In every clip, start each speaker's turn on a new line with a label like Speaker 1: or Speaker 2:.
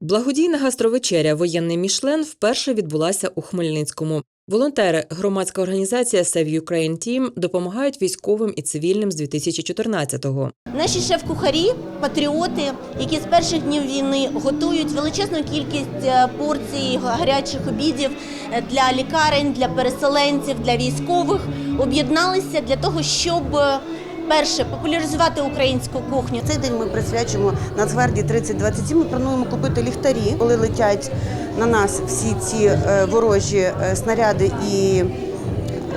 Speaker 1: Благодійна гастровечеря Воєнний Мішлен вперше відбулася у Хмельницькому. Волонтери, громадська організація Save Ukraine Team допомагають військовим і цивільним з 2014-го.
Speaker 2: Наші шеф-кухарі, патріоти, які з перших днів війни готують величезну кількість е, порцій гарячих обідів е, для лікарень, для переселенців, для військових, об'єдналися для того, щоб е, перше популяризувати українську кухню.
Speaker 3: Цей день ми присвячуємо Нацгвардії 3027. Ми плануємо купити ліхтарі, коли летять на нас всі ці е, ворожі е, снаряди і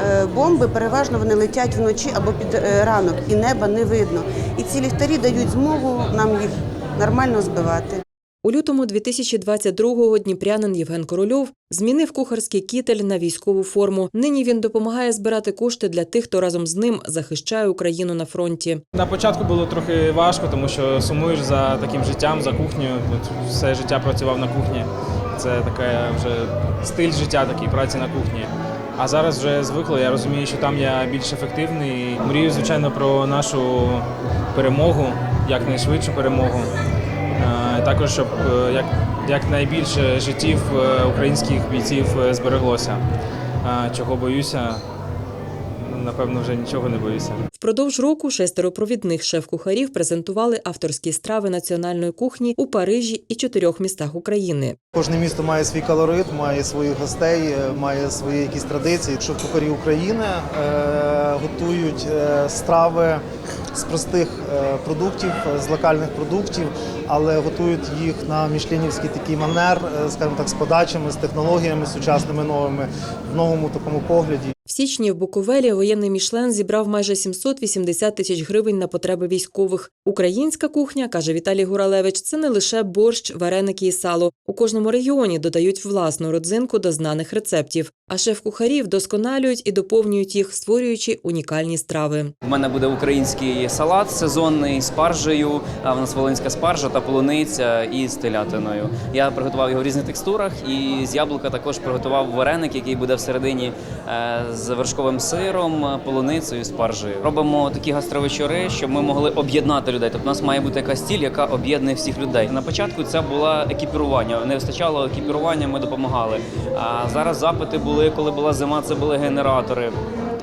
Speaker 3: е, бомби. Переважно вони летять вночі або під ранок, і неба не видно. І ці ліхтарі дають змогу нам їх нормально збивати.
Speaker 1: У лютому 2022-го дніпрянин Євген Корольов змінив кухарський кітель на військову форму. Нині він допомагає збирати кошти для тих, хто разом з ним захищає Україну на фронті.
Speaker 4: На початку було трохи важко, тому що сумуєш за таким життям, за кухнею. От все життя працював на кухні. Це така вже стиль життя, такий праці на кухні. А зараз вже звикло, я розумію, що там я більш ефективний. Мрію, звичайно, про нашу перемогу, якнайшвидшу перемогу. Е, Також, щоб як, як, якнайбільше життів е, українських бійців е, збереглося. Е, Чого боюся, напевно, вже нічого не боюся.
Speaker 1: Впродовж року шестеро провідних шеф-кухарів презентували авторські страви національної кухні у Парижі і чотирьох містах України.
Speaker 5: Кожне місто має свій колорит, має своїх гостей, е, має свої якісь традиції. Шеф-кухарі України е, готують е, страви з простих е, продуктів, з локальних продуктів, але готують їх на мішлінівський такий манер, е, скажімо так, з подачами, з технологіями сучасними новими в новому такому погляді.
Speaker 1: В січні в Буковелі воєнний Мішлен зібрав майже 780 тисяч гривень на потреби військових. Українська кухня, каже Віталій Гуралевич, це не лише борщ, вареники і сало. У кожному регіоні додають власну родзинку до знаних рецептів. А шеф-кухарі вдосконалюють і доповнюють їх, створюючи унікальні страви.
Speaker 6: У мене буде український салат сезонний з спаржею, а в нас волинська спаржа та полуниця і з телятиною. Я приготував його в різних текстурах і з яблука також приготував вареник, який буде всередині е, з вершковим сиром, полуницею спаржею. Робимо такі гастровечори, щоб ми могли об'єднати людей. Тобто у нас має бути якась ціль, яка об'єднує всіх людей. На початку це було екіпірування. Не вистачало екіпірування, ми допомагали. А зараз запити були, коли була зима, це були генератори.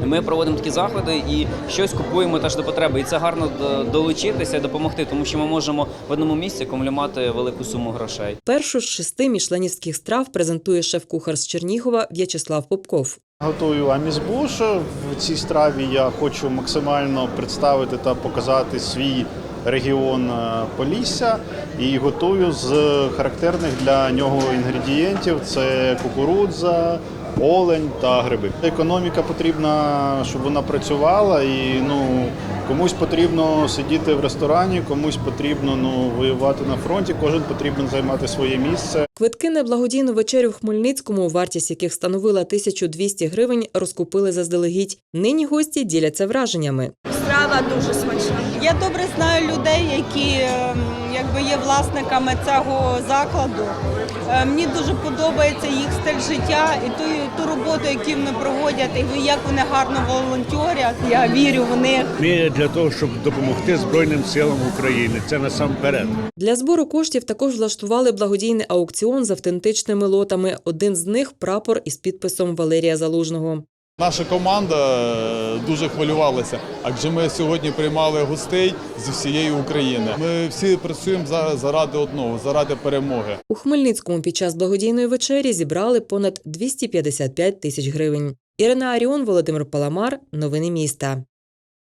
Speaker 6: Ми проводимо такі заходи і щось купуємо теж до потреби. І це гарно долучитися і допомогти, тому що ми можемо в одному місці акумулювати велику суму грошей.
Speaker 1: Першу з шести мішленівських страв презентує шеф-кухар з Чернігова В'ячеслав Попков.
Speaker 7: Готую амізбуш. В цій страві я хочу максимально представити та показати свій регіон е, Полісся і готую з характерних для нього інгредієнтів: це кукурудза, олень та гриби. Економіка потрібна, щоб вона працювала, і ну комусь потрібно сидіти в ресторані, комусь потрібно ну воювати на фронті. Кожен потрібен займати своє місце.
Speaker 1: Квитки на благодійну вечерю в Хмельницькому, вартість яких становила 1200 гривень, розкупили заздалегідь. Нині гості діляться враженнями.
Speaker 8: Страва дуже смачна. Я добре знаю людей, які ем, якби є власниками цього закладу. Е, Мені дуже подобається їх стиль життя і ту, ту роботу, яку вони проводять, і як вони гарно волонтерять. Я вірю в них.
Speaker 9: Ми для того, щоб допомогти Збройним силам України. Це насамперед.
Speaker 1: Для збору коштів також влаштували благодійний аукціон з автентичними лотами. Один з них прапор із підписом Валерія Залужного.
Speaker 10: Наша команда е, дуже хвилювалася, адже ми сьогодні приймали гостей зі всієї України. Ми всі працюємо заради одного, заради перемоги.
Speaker 1: У Хмельницькому під час благодійної вечері зібрали понад 255 тисяч гривень. Ірина Аріон, Володимир Паламар. Новини міста.